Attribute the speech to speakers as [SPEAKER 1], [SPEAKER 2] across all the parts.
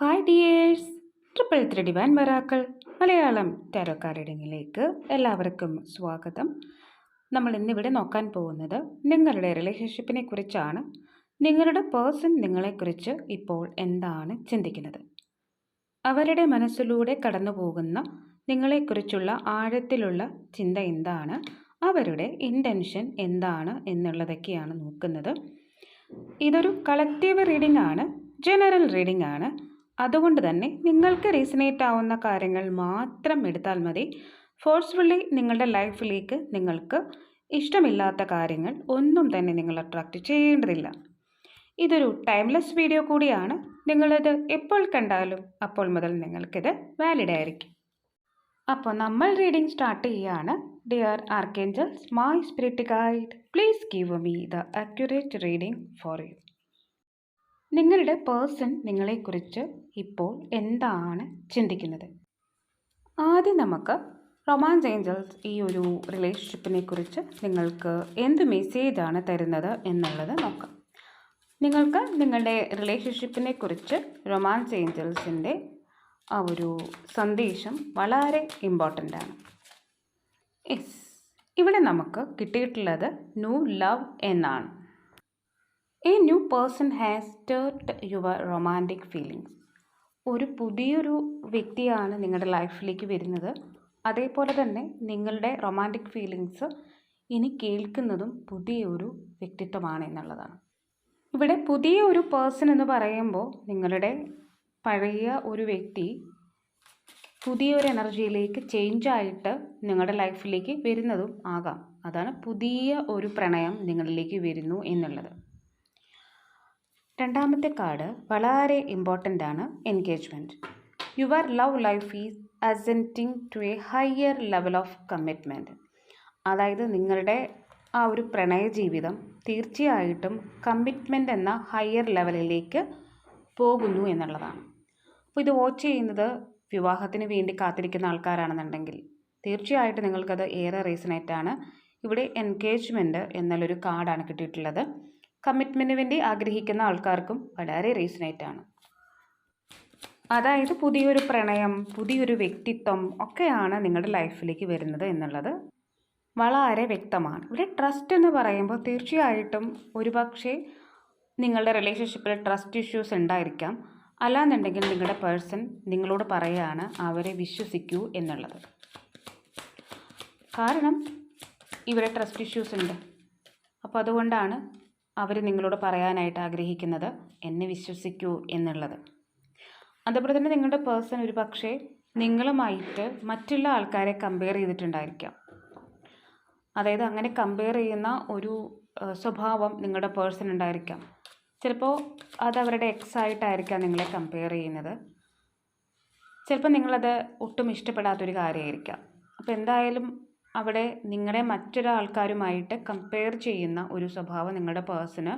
[SPEAKER 1] Hi dears triple three divine വരാക്കൾ Malayalam tarot റീഡിങ്ങിലേക്ക് എല്ലാവർക്കും സ്വാഗതം. നമ്മൾ ഇന്നിവിടെ നോക്കാൻ പോകുന്നത് നിങ്ങളുടെ റിലേഷൻഷിപ്പിനെ കുറിച്ചാണ്. നിങ്ങളുടെ പേഴ്സൺ നിങ്ങളെക്കുറിച്ച് ഇപ്പോൾ എന്താണ് ചിന്തിക്കുന്നത്? അവരുടെ മനസ്സിലൂടെ കടന്നു പോകുന്ന നിങ്ങളെക്കുറിച്ചുള്ള ആഴത്തിലുള്ള ചിന്ത എന്താണ്? അവരുടെ ഇന്റൻഷൻ എന്താണ് എന്നുള്ളതൊക്കെയാണ് നോക്കുന്നത്. ഇതൊരു കളക്റ്റീവ് റീഡിംഗ് ആണ് ജനറൽ റീഡിംഗ് ആണ്. അതുകൊണ്ട് തന്നെ നിങ്ങൾക്ക് റീസണേറ്റ് ആവുന്ന കാര്യങ്ങൾ മാത്രം എടുത്താൽ മതി. ഫോഴ്സ്ഫുള്ളി നിങ്ങളുടെ ലൈഫിലേക്ക് നിങ്ങൾക്ക് ഇഷ്ടമില്ലാത്ത കാര്യങ്ങൾ ഒന്നും തന്നെ നിങ്ങൾ അട്രാക്റ്റ് ചെയ്യേണ്ടതില്ല. ഇതൊരു ടൈംലെസ് വീഡിയോ കൂടിയാണ്. നിങ്ങളിത് എപ്പോൾ കണ്ടാലും അപ്പോൾ മുതൽ നിങ്ങൾക്കിത് വാലിഡ് ആയിരിക്കും. അപ്പോൾ നമ്മൾ റീഡിംഗ് സ്റ്റാർട്ട് ചെയ്യുകയാണ് dear archangels my spirit guide please give me the accurate reading for you നിങ്ങളുടെ പേഴ്സൺ നിങ്ങളെക്കുറിച്ച് ഇപ്പോൾ എന്താണ് ചിന്തിക്കുന്നത്? ആദ്യം നമുക്ക് റൊമാൻസ് ഏഞ്ചൽസ് ഈ ഒരു റിലേഷൻഷിപ്പിനെ കുറിച്ച് നിങ്ങൾക്ക് എന്ത് മെസ്സേജാണ് തരുന്നത് എന്നുള്ളത് നോക്കാം. നിങ്ങൾക്ക് നിങ്ങളുടെ റിലേഷൻഷിപ്പിനെ കുറിച്ച് റൊമാൻസ് ഏഞ്ചൽസിന്റെ ആ ഒരു സന്ദേശം വളരെ ഇമ്പോർട്ടന്റ് ആണ്. യെസ് ഇവിടെ നമുക്ക് കിട്ടിയിട്ടുള്ളത് ന്യൂ ലവ് എന്നാണ്. Person has stirred your romantic feelings ഒരു പുതിയൊരു വ്യക്തിയാണ് നിങ്ങളുടെ ലൈഫിലേക്ക് വരുന്നത്. അതേപോലെ തന്നെ നിങ്ങളുടെ റൊമാന്റിക് ഫീലിങ്സ് ഇനി കേൾക്കുന്നതും പുതിയൊരു വ്യക്തിത്വമാണ് എന്നുള്ളതാണ്. ഇവിടെ പുതിയ ഒരു പേഴ്സൺ എന്ന് പറയുമ്പോൾ നിങ്ങളുടെ പഴയ ഒരു വ്യക്തി പുതിയൊരു എനർജിയിലേക്ക് ചേഞ്ച് ആയിട്ട് നിങ്ങളുടെ ലൈഫിലേക്ക് വരുന്നതും ആകാം. അതാണ് പുതിയ ഒരു പ്രണയം നിങ്ങളിലേക്ക് വരുന്നു എന്നുള്ളത്. രണ്ടാമത്തെ കാർഡ് വളരെ ഇമ്പോർട്ടന്റ് ആണ് engagement your love life is ascending to a higher level of commitment അതായത് നിങ്ങളുടെ ആ ഒരു പ്രണയ ജീവിതം തീർച്ചയായിട്ടും കമ്മിറ്റ്മെന്റ് എന്ന ഹയർ ലെവലിലേക്ക് പോകുന്നു എന്നുള്ളതാണ്. അപ്പോൾ ഇത് വാച്ച് ചെയ്യുന്നത് വിവാഹത്തിന് വേണ്ടി കാത്തിരിക്കുന്ന ആൾക്കാരാണെന്നുണ്ടെങ്കിൽ തീർച്ചയായിട്ടും നിങ്ങൾക്കത് ഏറെ റീസണേറ്റാണ് ഇവിടെ എൻഗേജ്മെന്റ് എന്നുള്ളൊരു കാർഡാണ് കിട്ടിയിട്ടുള്ളത്. കമ്മിറ്റ്മെന്റിന് വേണ്ടി ആഗ്രഹിക്കുന്ന ആൾക്കാർക്കും വളരെ റീസണേറ്റ് അതായത് പുതിയൊരു പ്രണയം പുതിയൊരു വ്യക്തിത്വം ഒക്കെയാണ് നിങ്ങളുടെ ലൈഫിലേക്ക് വരുന്നത് എന്നുള്ളത് വളരെ വ്യക്തമാണ്. ഇവിടെ ട്രസ്റ്റ് എന്ന് പറയുമ്പോൾ തീർച്ചയായിട്ടും ഒരുപക്ഷെ നിങ്ങളുടെ റിലേഷൻഷിപ്പിൽ ട്രസ്റ്റ് ഇഷ്യൂസ് ഉണ്ടായിരിക്കാം. അല്ലാന്നുണ്ടെങ്കിൽ നിങ്ങളുടെ പേഴ്സൺ നിങ്ങളോട് പറയുകയാണ് അവരെ വിശ്വസിക്കൂ എന്നുള്ളത്. കാരണം ഇവിടെ ട്രസ്റ്റ് ഇഷ്യൂസ് ഉണ്ട്. അപ്പോൾ അതുകൊണ്ടാണ് അവർ നിങ്ങളോട് പറയാനായിട്ട് ആഗ്രഹിക്കുന്നത് എന്നെ വിശ്വസിക്കൂ എന്നുള്ളത്. അതുപോലെ തന്നെ നിങ്ങളുടെ പേഴ്സൺ ഒരു പക്ഷേ നിങ്ങളുമായിട്ട് മറ്റുള്ള ആൾക്കാരെ കമ്പയർ ചെയ്തിട്ടുണ്ടായിരിക്കാം. അതായത് അങ്ങനെ കമ്പയർ ചെയ്യുന്ന ഒരു സ്വഭാവം നിങ്ങളുടെ പേഴ്സൺ ഉണ്ടായിരിക്കാം. ചിലപ്പോൾ അത് അവരുടെ എക്സ് നിങ്ങളെ കമ്പയർ ചെയ്യുന്നത്. ചിലപ്പോൾ നിങ്ങളത് ഒട്ടും ഇഷ്ടപ്പെടാത്തൊരു കാര്യമായിരിക്കാം. അപ്പോൾ എന്തായാലും അവിടെ നിങ്ങളെ മറ്റൊരാൾക്കാരുമായിട്ട് കമ്പയർ ചെയ്യുന്ന ഒരു സ്വഭാവം നിങ്ങളുടെ പേഴ്സണ്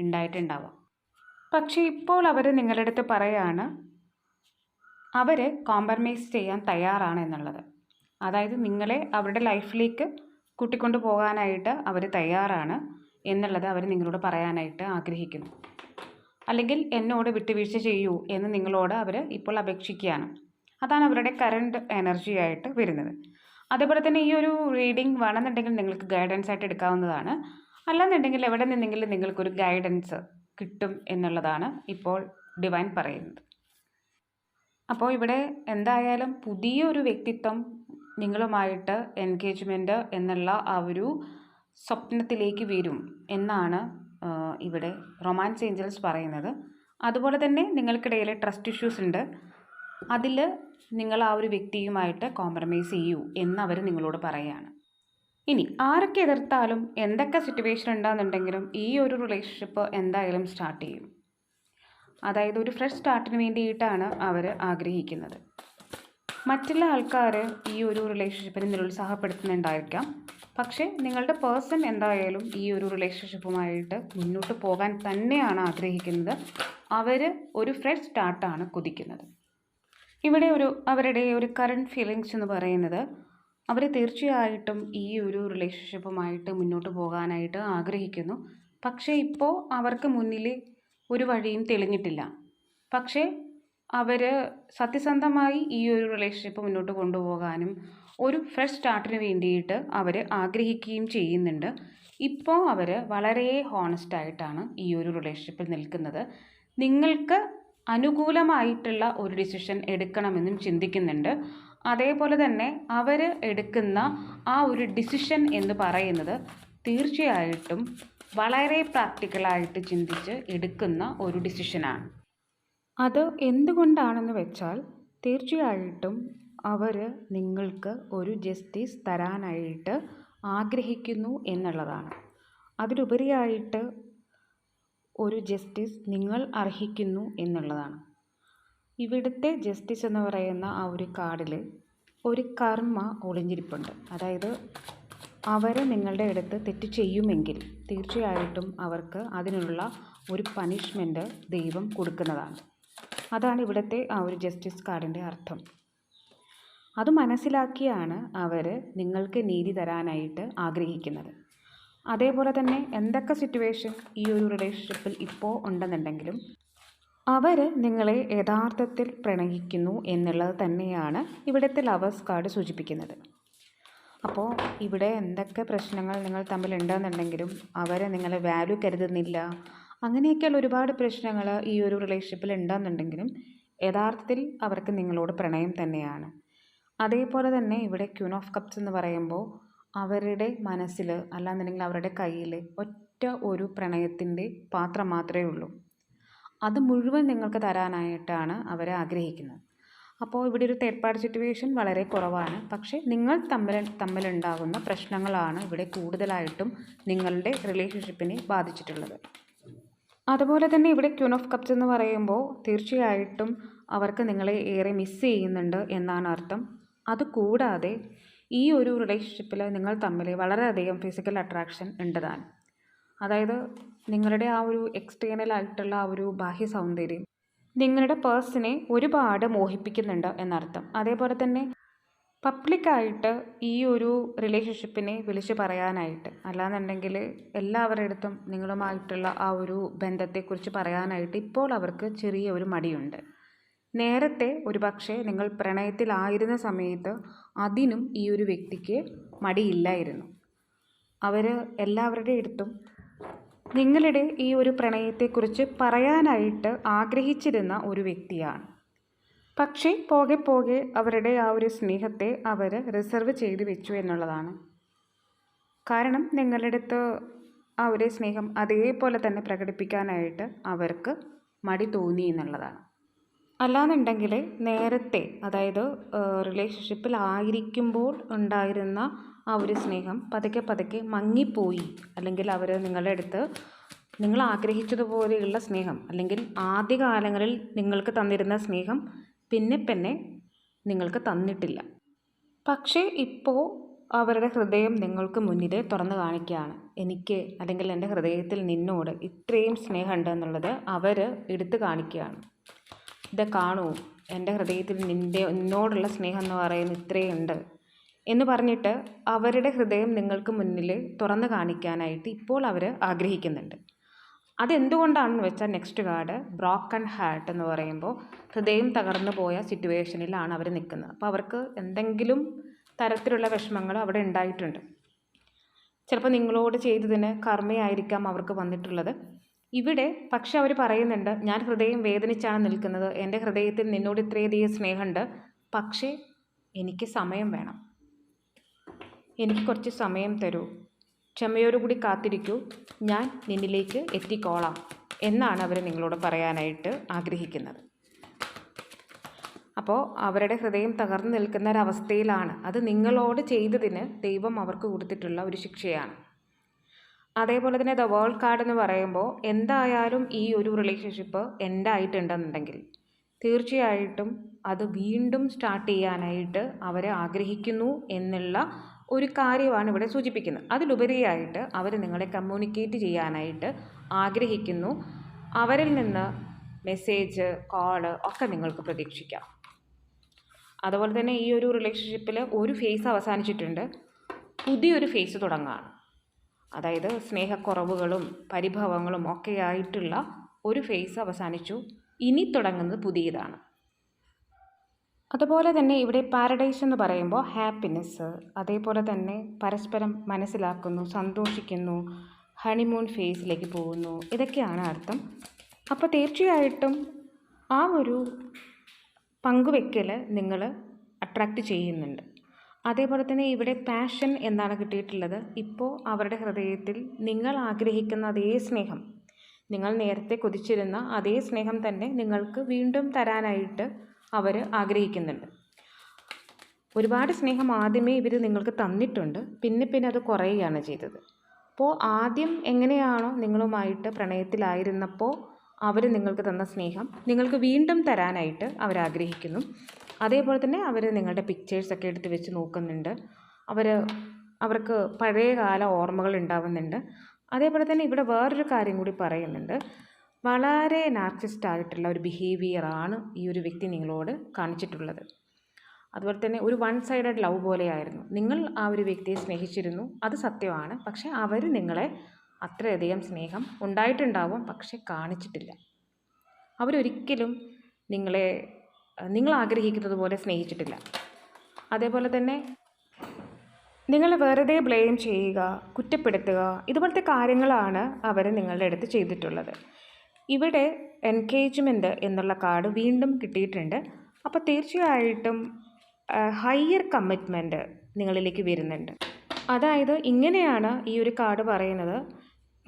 [SPEAKER 1] ഉണ്ടായിട്ടുണ്ടാവാം. പക്ഷേ ഇപ്പോൾ അവർ നിങ്ങളുടെ അടുത്ത് പറയാണ് അവർ കോംപ്രമൈസ് ചെയ്യാൻ തയ്യാറാണ് എന്നുള്ളത്. അതായത് നിങ്ങളെ അവരുടെ ലൈഫിലേക്ക് കൂട്ടിക്കൊണ്ടു പോകാനായിട്ട് അവർ തയ്യാറാണ് എന്നുള്ളത് അവർ നിങ്ങളോട് പറയാനായിട്ട് ആഗ്രഹിക്കുന്നു. അല്ലെങ്കിൽ എന്നോട് വിട്ടുവീഴ്ച ചെയ്യൂ എന്ന് നിങ്ങളോട് അവർ ഇപ്പോൾ അപേക്ഷിക്കുകയാണ്. അതാണ് അവരുടെ കറണ്ട് എനർജി ആയിട്ട് വരുന്നത്. അതേപോലെ തന്നെ ഈ ഒരു റീഡിംഗ് വേണമെന്നുണ്ടെങ്കിൽ നിങ്ങൾക്ക് ഗൈഡൻസ് ആയിട്ട് എടുക്കാവുന്നതാണ്. അല്ലെന്നുണ്ടെങ്കിൽ എവിടെ നിന്നെങ്കിലും നിങ്ങൾക്കൊരു ഗൈഡൻസ് കിട്ടും എന്നുള്ളതാണ് ഇപ്പോൾ ഡിവൈൻ പറയുന്നത്. അപ്പോൾ ഇവിടെ എന്തായാലും പുതിയൊരു വ്യക്തിത്വം നിങ്ങളുമായിട്ട് എൻഗേജ്മെന്റ് എന്നുള്ള ആ ഒരു സ്വപ്നത്തിലേക്ക് വരും എന്നാണ് ഇവിടെ റൊമാൻസ് ഏഞ്ചൽസ് പറയുന്നത്. അതുപോലെ തന്നെ നിങ്ങൾക്കിടയിൽ ട്രസ്റ്റ് ഇഷ്യൂസ് ഉണ്ട്. അതിൽ നിങ്ങൾ ആ ഒരു വ്യക്തിയുമായിട്ട് കോംപ്രമൈസ് ചെയ്യൂ എന്ന് അവർ നിങ്ങളോട് പറയുകയാണ് ഇനി ആരൊക്കെ എതിർത്താലും എന്തൊക്കെ സിറ്റുവേഷൻ ഉണ്ടാകുന്നുണ്ടെങ്കിലും ഈ ഒരു റിലേഷൻഷിപ്പ് എന്തായാലും സ്റ്റാർട്ട് ചെയ്യും. അതായത് ഒരു ഫ്രഷ് സ്റ്റാർട്ടിന് വേണ്ടിയിട്ടാണ് അവർ ആഗ്രഹിക്കുന്നത്. മറ്റുള്ള ആൾക്കാർ ഈ ഒരു റിലേഷൻഷിപ്പിനെ നിരുത്സാഹപ്പെടുത്തുന്നുണ്ടായിരിക്കാം. പക്ഷേ നിങ്ങളുടെ പേഴ്സൺ എന്തായാലും ഈ ഒരു റിലേഷൻഷിപ്പുമായിട്ട് മുന്നോട്ട് പോകാൻ തന്നെയാണ് ആഗ്രഹിക്കുന്നത്. അവർ ഒരു ഫ്രഷ് സ്റ്റാർട്ടാണ് കുതിക്കുന്നത്. ഇവിടെ ഒരു അവരുടെ ഒരു കറണ്ട് ഫീലിങ്സ് എന്ന് പറയുന്നത് അവർ തീർച്ചയായിട്ടും ഈ ഒരു റിലേഷൻഷിപ്പുമായിട്ട് മുന്നോട്ട് പോകാനായിട്ട് ആഗ്രഹിക്കുന്നു. പക്ഷേ ഇപ്പോൾ അവർക്ക് മുന്നിൽ ഒരു വഴിയും തെളിഞ്ഞിട്ടില്ല. പക്ഷേ അവർ സത്യസന്ധമായി ഈ ഒരു റിലേഷൻഷിപ്പ് മുന്നോട്ട് കൊണ്ടുപോകാനും ഒരു ഫ്രഷ് സ്റ്റാർട്ടിന് വേണ്ടിയിട്ട് അവർ ആഗ്രഹിക്കുകയും ചെയ്യുന്നുണ്ട്. ഇപ്പോൾ അവർ വളരെ ഹോണസ്റ്റായിട്ടാണ് ഈ ഒരു റിലേഷൻഷിപ്പിൽ നിൽക്കുന്നത്. നിങ്ങൾക്ക് അനുകൂലമായിട്ടുള്ള ഒരു ഡിസിഷൻ എടുക്കണമെന്നും ചിന്തിക്കുന്നുണ്ട്. അതേപോലെ തന്നെ അവർ എടുക്കുന്ന ആ ഒരു ഡിസിഷൻ എന്ന് പറയുന്നത് തീർച്ചയായിട്ടും വളരെ പ്രാക്ടിക്കലായിട്ട് ചിന്തിച്ച് എടുക്കുന്ന ഒരു ഡിസിഷനാണ് അത് എന്തുകൊണ്ടാണെന്ന് വെച്ചാൽ തീർച്ചയായിട്ടും അവർ നിങ്ങൾക്ക് ഒരു ജസ്റ്റിസ് തരാനായിട്ട് ആഗ്രഹിക്കുന്നു എന്നുള്ളതാണ്. അതിലുപരിയായിട്ട് ഒരു ജസ്റ്റിസ് നിങ്ങൾ അർഹിക്കുന്നു എന്നുള്ളതാണ്. ഇവിടുത്തെ ജസ്റ്റിസ് എന്ന് പറയുന്ന ആ ഒരു കാർഡിൽ ഒരു കർമ്മ ഒളിഞ്ഞിരിപ്പുണ്ട്. അതായത് അവർ നിങ്ങളുടെ അടുത്ത് തെറ്റ് ചെയ്യുമെങ്കിൽ തീർച്ചയായിട്ടും അവർക്ക് അതിനുള്ള ഒരു പണിഷ്മെന്റ് ദൈവം കൊടുക്കുന്നതാണ്. അതാണ് ഇവിടുത്തെ ആ ഒരു ജസ്റ്റിസ് കാർഡിന്റെ അർത്ഥം. അത് മനസ്സിലാക്കിയാണ് അവർ നിങ്ങൾക്ക് നീതി തരാനായിട്ട് ആഗ്രഹിക്കുന്നത്. അതേപോലെ തന്നെ എന്തൊക്കെ സിറ്റുവേഷൻ ഈ ഒരു റിലേഷൻഷിപ്പിൽ ഇപ്പോൾ ഉണ്ടെന്നുണ്ടെങ്കിലും അവർ നിങ്ങളെ യഥാർത്ഥത്തിൽ പ്രണയിക്കുന്നു എന്നുള്ളത് തന്നെയാണ് ഇവിടുത്തെ ലവേഴ്സ് കാർഡ് സൂചിപ്പിക്കുന്നത്. അപ്പോൾ ഇവിടെ എന്തൊക്കെ പ്രശ്നങ്ങൾ നിങ്ങൾ തമ്മിൽ ഉണ്ടെന്നുണ്ടെങ്കിലും അവരെ നിങ്ങളെ വാല്യൂ കരുതുന്നില്ല. അങ്ങനെയൊക്കെയുള്ള ഒരുപാട് പ്രശ്നങ്ങൾ ഈ ഒരു റിലേഷൻഷിപ്പിൽ ഉണ്ടെന്നുണ്ടെങ്കിലും യഥാർത്ഥത്തിൽ അവർക്ക് നിങ്ങളോട് പ്രണയം തന്നെയാണ്. അതേപോലെ തന്നെ ഇവിടെ ക്യൂൺ ഓഫ് കപ്സ് എന്ന് പറയുമ്പോൾ അവരുടെ മനസ്സിൽ അല്ലാന്നുണ്ടെങ്കിൽ അവരുടെ കയ്യിൽ ഒറ്റ ഒരു പ്രണയത്തിന്റെ പാത്രം മാത്രമേ ഉള്ളൂ. അത് മുഴുവൻ നിങ്ങൾക്ക് തരാനായിട്ടാണ് അവർ ആഗ്രഹിക്കുന്നത്. അപ്പോൾ ഇവിടെ ഒരു തേർഡ് പാർട്ടി സിറ്റുവേഷൻ വളരെ കുറവാണ്. പക്ഷേ നിങ്ങൾ തമ്മിൽ തമ്മിലുണ്ടാകുന്ന പ്രശ്നങ്ങളാണ് ഇവിടെ കൂടുതലായിട്ടും നിങ്ങളുടെ റിലേഷൻഷിപ്പിനെ ബാധിച്ചിട്ടുള്ളത്. അതുപോലെ തന്നെ ഇവിടെ ക്യൂൺ ഓഫ് കപ്സ് എന്ന് പറയുമ്പോൾ തീർച്ചയായിട്ടും അവർക്ക് നിങ്ങളെ ഏറെ മിസ് ചെയ്യുന്നുണ്ട് എന്നാണ് അർത്ഥം. അതുകൂടാതെ ഈ ഒരു റിലേഷൻഷിപ്പിൽ നിങ്ങൾ തമ്മിൽ വളരെയധികം ഫിസിക്കൽ അട്രാക്ഷൻ ഉണ്ടതാണ് അതായത് നിങ്ങളുടെ ആ ഒരു എക്സ്റ്റേണൽ ആയിട്ടുള്ള ആ ഒരു ബാഹ്യ സൗന്ദര്യം നിങ്ങളുടെ പേഴ്സണെ ഒരുപാട് മോഹിപ്പിക്കുന്നുണ്ട് എന്നർത്ഥം. അതേപോലെ തന്നെ പബ്ലിക്കായിട്ട് ഈ ഒരു റിലേഷൻഷിപ്പിനെ വിളിച്ച് പറയാനായിട്ട് അല്ലാന്നുണ്ടെങ്കിൽ എല്ലാവരുടെ അടുത്തും നിങ്ങളുമായിട്ടുള്ള ആ ഒരു ബന്ധത്തെക്കുറിച്ച് പറയാനായിട്ട് ഇപ്പോൾ അവർക്ക് ചെറിയ ഒരു മടിയുണ്ട്. നേരത്തെ ഒരു പക്ഷേ നിങ്ങൾ പ്രണയത്തിലായിരുന്ന സമയത്ത് അതിനും ഈ ഒരു വ്യക്തിക്ക് മടിയില്ലായിരുന്നു. അവർ എല്ലാവരുടെ അടുത്തും നിങ്ങളുടെ ഈ ഒരു പ്രണയത്തെക്കുറിച്ച് പറയാനായിട്ട് ആഗ്രഹിച്ചിരുന്ന ഒരു വ്യക്തിയാണ്. പക്ഷേ പോകെ പോകെ അവരുടെ ആ ഒരു സ്നേഹത്തെ അവർ റിസർവ് ചെയ്തു വെച്ചു എന്നുള്ളതാണ്. കാരണം നിങ്ങളുടെ അടുത്ത് ആ ഒരു സ്നേഹം അതേപോലെ തന്നെ പ്രകടിപ്പിക്കാനായിട്ട് അവർക്ക് മടി തോന്നി എന്നുള്ളതാണ്. അല്ലാന്നുണ്ടെങ്കിൽ നേരത്തെ അതായത് റിലേഷൻഷിപ്പിൽ ആയിരിക്കുമ്പോൾ ഉണ്ടായിരുന്ന ആ ഒരു സ്നേഹം പതുക്കെ പതുക്കെ മങ്ങിപ്പോയി. അല്ലെങ്കിൽ അവർ നിങ്ങളുടെ അടുത്ത് നിങ്ങൾ ആഗ്രഹിച്ചതുപോലെയുള്ള സ്നേഹം അല്ലെങ്കിൽ ആദ്യകാലങ്ങളിൽ നിങ്ങൾക്ക് തന്നിരുന്ന സ്നേഹം പിന്നെ പിന്നെ നിങ്ങൾക്ക് തന്നിട്ടില്ല. പക്ഷേ ഇപ്പോൾ അവരുടെ ഹൃദയം നിങ്ങൾക്ക് മുന്നിൽ തുറന്നു കാണിക്കുകയാണ്. എനിക്ക് അല്ലെങ്കിൽ എന്റെ ഹൃദയത്തിൽ നിന്നോട് ഇത്രയും സ്നേഹമുണ്ട് എന്നുള്ളത് അവർ എടുത്തു കാണിക്കുകയാണ്. ഇത് കാണൂ എന്റെ ഹൃദയത്തിൽ നിന്റെ നിന്നോടുള്ള സ്നേഹം എന്ന് പറയുന്നത് ഇത്രയുണ്ട് എന്ന് പറഞ്ഞിട്ട് അവരുടെ ഹൃദയം നിങ്ങൾക്ക് മുന്നിൽ തുറന്നു കാണിക്കാനായിട്ട് ഇപ്പോൾ അവർ ആഗ്രഹിക്കുന്നുണ്ട്. അതെന്തുകൊണ്ടാണെന്ന് വെച്ചാൽ നെക്സ്റ്റ് കാർഡ് ബ്രോക്കൺ ഹാർട്ട് എന്ന് പറയുമ്പോൾ ഹൃദയം തകർന്നു പോയ സിറ്റുവേഷനിലാണ് അവർ നിൽക്കുന്നത്. അപ്പോൾ അവർക്ക് എന്തെങ്കിലും തരത്തിലുള്ള വിഷമങ്ങൾ അവിടെ ഉണ്ടായിട്ടുണ്ട്. ചിലപ്പോൾ നിങ്ങളോട് ചെയ്തതിന് കർമ്മയായിരിക്കാം അവർക്ക് വന്നിട്ടുള്ളത്. ഇവിടെ പക്ഷെ അവർ പറയുന്നുണ്ട് ഞാൻ ഹൃദയം വേദനിച്ചാണ് നിൽക്കുന്നത്. എന്റെ ഹൃദയത്തിൽ നിന്നോട് ഇത്രയധികം സ്നേഹമുണ്ട്. പക്ഷേ എനിക്ക് സമയം വേണം. എനിക്ക് കുറച്ച് സമയം തരൂ. ക്ഷമയോടുകൂടി കാത്തിരിക്കൂ. ഞാൻ നിന്നിലേക്ക് എത്തിക്കോളാം എന്നാണ് അവർ നിങ്ങളോട് പറയാനായിട്ട് ആഗ്രഹിക്കുന്നത്. അപ്പോൾ അവരുടെ ഹൃദയം തകർന്നു നിൽക്കുന്ന ഒരവസ്ഥയിലാണ്. അത് നിങ്ങളോട് ചെയ്തതിന് ദൈവം അവർക്ക് കൊടുത്തിട്ടുള്ള ഒരു ശിക്ഷയാണ്. അതേപോലെ തന്നെ ദ വേൾഡ് കാർഡ് എന്ന് പറയുമ്പോൾ എന്തായാലും ഈ ഒരു റിലേഷൻഷിപ്പ് എന്റെ ആയിട്ടുണ്ടെന്നുണ്ടെങ്കിൽ തീർച്ചയായിട്ടും അത് വീണ്ടും സ്റ്റാർട്ട് ചെയ്യാനായിട്ട് അവർ ആഗ്രഹിക്കുന്നു എന്നുള്ള ഒരു കാര്യമാണ് ഇവിടെ സൂചിപ്പിക്കുന്നത്. അതിലുപരിയായിട്ട് അവർ നിങ്ങളെ കമ്മ്യൂണിക്കേറ്റ് ചെയ്യാനായിട്ട് ആഗ്രഹിക്കുന്നു. അവരിൽ നിന്ന് മെസ്സേജ് കോൾ ഒക്കെ നിങ്ങൾക്ക് പ്രതീക്ഷിക്കാം. അതുപോലെ തന്നെ ഈ ഒരു റിലേഷൻഷിപ്പിൽ ഒരു ഫേസ് അവസാനിച്ചിട്ടുണ്ട്. പുതിയൊരു ഫേസ് തുടങ്ങുകയാണ് അതായത് സ്നേഹക്കുറവുകളും പരിഭവങ്ങളും ഒക്കെ ആയിട്ടുള്ള ഒരു ഫേസ് അവസാനിച്ചു. ഇനി തുടങ്ങുന്നത് പുതിയതാണ്. അതുപോലെ തന്നെ ഇവിടെ പാരഡൈസ് എന്ന് പറയുമ്പോൾ ഹാപ്പിനെസ് അതേപോലെ തന്നെ പരസ്പരം മനസ്സിലാക്കുന്നു സന്തോഷിക്കുന്നു ഹണിമൂൺ ഫേസിലേക്ക് പോകുന്നു. ഇതൊക്കെയാണ് അർത്ഥം. അപ്പോൾ തീർച്ചയായിട്ടും ആ ഒരു പങ്കുവെക്കൽ നിങ്ങൾ അട്രാക്റ്റ് ചെയ്യുന്നുണ്ട്. അതേപോലെ തന്നെ ഇവിടെ പാഷൻ എന്നാണ് കിട്ടിയിട്ടുള്ളത്. ഇപ്പോൾ അവരുടെ ഹൃദയത്തിൽ നിങ്ങൾ ആഗ്രഹിക്കുന്ന അതേ സ്നേഹം നിങ്ങൾ നേരത്തെ കൊതിച്ചിരുന്ന അതേ സ്നേഹം തന്നെ നിങ്ങൾക്ക് വീണ്ടും തരാനായിട്ട് അവർ ആഗ്രഹിക്കുന്നുണ്ട്. ഒരുപാട് സ്നേഹം ആദ്യമേ ഇവർ നിങ്ങൾക്ക് തന്നിട്ടുണ്ട്. പിന്നെ പിന്നെ അത് കുറയുകയാണ് ചെയ്തത്. അപ്പോൾ ആദ്യം എങ്ങനെയാണോ നിങ്ങളുമായിട്ട് പ്രണയത്തിലായിരുന്നപ്പോൾ അവർ നിങ്ങൾക്ക് തന്ന സ്നേഹം നിങ്ങൾക്ക് വീണ്ടും തരാനായിട്ട് അവർ ആഗ്രഹിക്കുന്നു. അതേപോലെ തന്നെ അവർ നിങ്ങളുടെ പിക്ചേഴ്സൊക്കെ എടുത്ത് വെച്ച് നോക്കുന്നുണ്ട്. അവർ അവർക്ക് പഴയകാല ഓർമ്മകൾ ഉണ്ടാവുന്നുണ്ട്. അതേപോലെ തന്നെ ഇവിടെ വേറൊരു കാര്യം കൂടി പറയുന്നുണ്ട്. വളരെ നാർസിസ്റ്റ് ആയിട്ടുള്ള ഒരു ബിഹേവിയറാണ് ഈ ഒരു വ്യക്തി നിങ്ങളോട് കാണിച്ചിട്ടുള്ളത്. അതുപോലെ തന്നെ ഒരു വൺ സൈഡഡ് ലവ് പോലെയായിരുന്നു. നിങ്ങൾ ആ ഒരു വ്യക്തിയെ സ്നേഹിച്ചിരുന്നു. അത് സത്യമാണ്. പക്ഷേ അവർ നിങ്ങളെ അത്രയധികം സ്നേഹം ഉണ്ടായിട്ടുണ്ടാവും. പക്ഷെ കാണിച്ചിട്ടില്ല. അവരൊരിക്കലും നിങ്ങളെ നിങ്ങൾ ആഗ്രഹിക്കുന്നത് പോലെ സ്നേഹിച്ചിട്ടില്ല. അതേപോലെ തന്നെ നിങ്ങളെ വെറുതെ ബ്ലെയിം ചെയ്യുക കുറ്റപ്പെടുത്തുക ഇതുപോലത്തെ കാര്യങ്ങളാണ് അവർ നിങ്ങളുടെ അടുത്ത് ചെയ്തിട്ടുള്ളത്. ഇവിടെ എൻഗേജ്മെന്റ് എന്നുള്ള കാർഡ് വീണ്ടും കിട്ടിയിട്ടുണ്ട്. അപ്പോൾ തീർച്ചയായിട്ടും ഹയർ കമ്മിറ്റ്മെന്റ് നിങ്ങളിലേക്ക് വരുന്നുണ്ട്. അതായത് ഇങ്ങനെയാണ് ഈ ഒരു കാർഡ് പറയുന്നത്.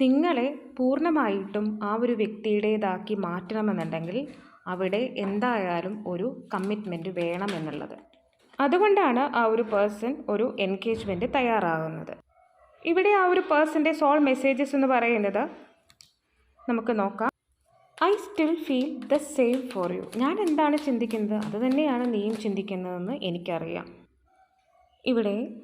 [SPEAKER 1] നിങ്ങളെ പൂർണമായിട്ടും ആ ഒരു വ്യക്തിയുടേതാക്കി മാറ്റണമെന്നുണ്ടെങ്കിൽ അവിടെ എന്തായാലും ഒരു കമ്മിറ്റ്മെന്റ് വേണമെന്നുള്ളത്. അതുകൊണ്ടാണ് ആ ഒരു പേഴ്സൺ ഒരു എൻഗേജ്മെന്റ് തയ്യാറാകുന്നത് ഇവിടെ ആ ഒരു പേഴ്സന്റെ സോൾ മെസ്സേജസ് എന്ന് പറയുന്നത് നമുക്ക് നോക്കാം. I still feel the same for you ഞാൻ എന്താണ് ചിന്തിക്കുന്നത്? അത് തന്നെയാണ് നീയും ചിന്തിക്കുന്നതെന്ന് എനിക്കറിയാം. ഇവിടെ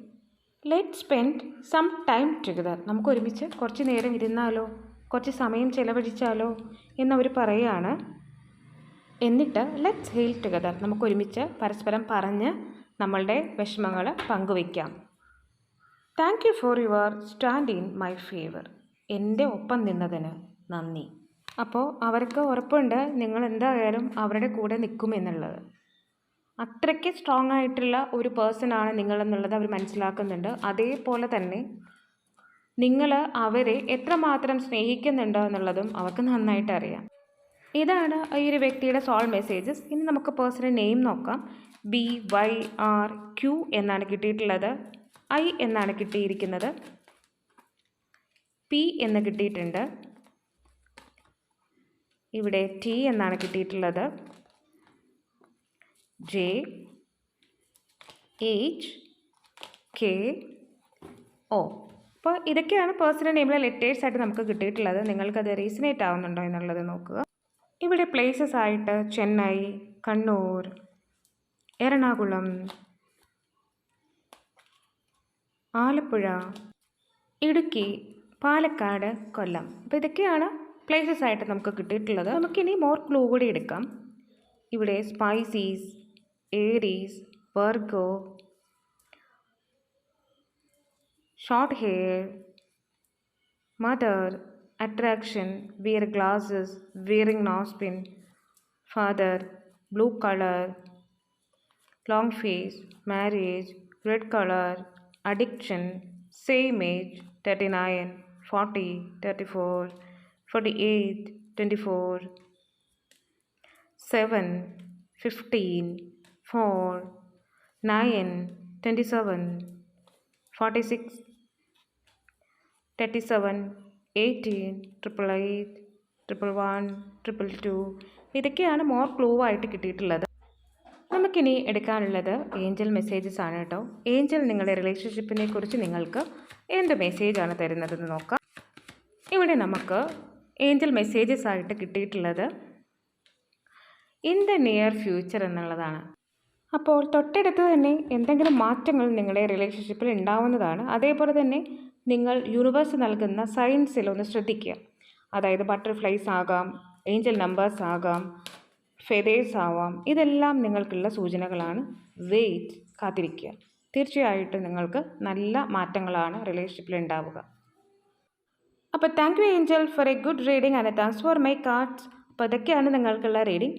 [SPEAKER 1] let spend some time together നമുക്ക് ഒരുമിച്ച് കുറച്ച് നേരം ഇരുന്നാലോ? കുറച്ച് സമയം ചിലവഴിച്ചാലോ? എന്നവർ പറയുകയാണ് എന്നിട്ട് ലെറ്റ്സ് ഹെയിൽ ടുഗദർ നമുക്ക് ഒരുമിച്ച് പരസ്പരം പറഞ്ഞ് നമ്മളുടെ വിഷമങ്ങൾ പങ്കുവയ്ക്കാം. Thank you for your stand in my favour എന്റെ ഒപ്പം നിന്നതിന് നന്ദി. അപ്പോൾ അവർക്ക് ഉറപ്പുണ്ട് നിങ്ങൾ എന്തായാലും അവരുടെ കൂടെ നിൽക്കുമെന്നുള്ളത് അത്രയ്ക്ക് സ്ട്രോങ് ആയിട്ടുള്ള ഒരു പേഴ്സണാണ് നിങ്ങളെന്നുള്ളത് അവർ മനസ്സിലാക്കുന്നുണ്ട്. അതേപോലെ തന്നെ നിങ്ങൾ അവരെ എത്രമാത്രം സ്നേഹിക്കുന്നുണ്ടോ എന്നുള്ളതും അവർക്ക് നന്നായിട്ട് അറിയാം. ഇതാണ് ഈ ഒരു വ്യക്തിയുടെ സോൾ മെസ്സേജസ് ഇനി നമുക്ക് പേഴ്സണൽ നെയിം നോക്കാം. ബി വൈ ആർ ക്യു എന്നാണ് കിട്ടിയിട്ടുള്ളത്. ഐ എന്നാണ് കിട്ടിയിരിക്കുന്നത്. പി എന്ന് കിട്ടിയിട്ടുണ്ട്. ഇവിടെ ടി എന്നാണ് കിട്ടിയിട്ടുള്ളത്. ജെ എച്ച് കെ ഒ അപ്പോൾ ഇതൊക്കെയാണ് പേഴ്സണൽ നെയിമിലെ ലെറ്റേഴ്സ് ആയിട്ട് നമുക്ക് കിട്ടിയിട്ടുള്ളത്. നിങ്ങൾക്കത് റീസണേറ്റ് ആവുന്നുണ്ടോ എന്നുള്ളത് നോക്കുക. ഇവിടെ പ്ലേസസ് ആയിട്ട് ചെന്നൈ കണ്ണൂർ എറണാകുളം ആലപ്പുഴ ഇടുക്കി പാലക്കാട് കൊല്ലം. അപ്പോൾ ഇതൊക്കെയാണ് പ്ലേസസ് ആയിട്ട് നമുക്ക് കിട്ടിയിട്ടുള്ളത്. നമുക്കിനി മോർ ക്ലൂ കൂടി എടുക്കാം. ഇവിടെ Pisces Aries Virgo short hair mother attraction, wear glasses, wearing nospin, father, blue color, long face, marriage, red color, addiction, same age, 39, 40, 34, 48, 24, 7, 15, 4, 9, 27, 46, 37, eighteen triple eight triple one triple two ഇതൊക്കെയാണ് more clue ആയിട്ട് കിട്ടിയിട്ടുള്ളത്. നമുക്കിനി എടുക്കാനുള്ളത് Angel messages ആണ് കേട്ടോ. Angel നിങ്ങളുടെ റിലേഷൻഷിപ്പിനെ കുറിച്ച് നിങ്ങൾക്ക് എന്ത് മെസ്സേജാണ് തരുന്നതെന്ന് നോക്കാം. ഇവിടെ നമുക്ക് ഏഞ്ചൽ മെസ്സേജസ് ആയിട്ട് കിട്ടിയിട്ടുള്ളത് ഇൻ ദ നിയർ ഫ്യൂച്ചർ എന്നുള്ളതാണ്. അപ്പോൾ തൊട്ടടുത്ത് തന്നെ എന്തെങ്കിലും മാറ്റങ്ങൾ നിങ്ങളുടെ റിലേഷൻഷിപ്പിൽ ഉണ്ടാവുന്നതാണ്. അതേപോലെ തന്നെ നിങ്ങൾ യൂണിവേഴ്സ് നൽകുന്ന സയൻസിൽ ഒന്ന് ശ്രദ്ധിക്കുക. അതായത് ബട്ടർഫ്ലൈസ് ആകാം ഏഞ്ചൽ നമ്പേഴ്സ് ആകാം ഫെതേഴ്സ് ആവാം ഇതെല്ലാം നിങ്ങൾക്കുള്ള സൂചനകളാണ്. വെയിറ്റ് കാത്തിരിക്കുക. തീർച്ചയായിട്ടും നിങ്ങൾക്ക് നല്ല മാറ്റങ്ങളാണ് റിലേഷൻഷിപ്പിൽ ഉണ്ടാവുക. അപ്പോൾ thank you angel for a good reading and thanks for my cards അപ്പോൾ ഇതൊക്കെയാണ് നിങ്ങൾക്കുള്ള റീഡിംഗ്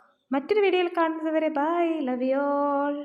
[SPEAKER 1] മറ്റൊരു വീഡിയോയിൽ കാണുന്നത് വരെ ബൈ ലവ് യു ഓൾ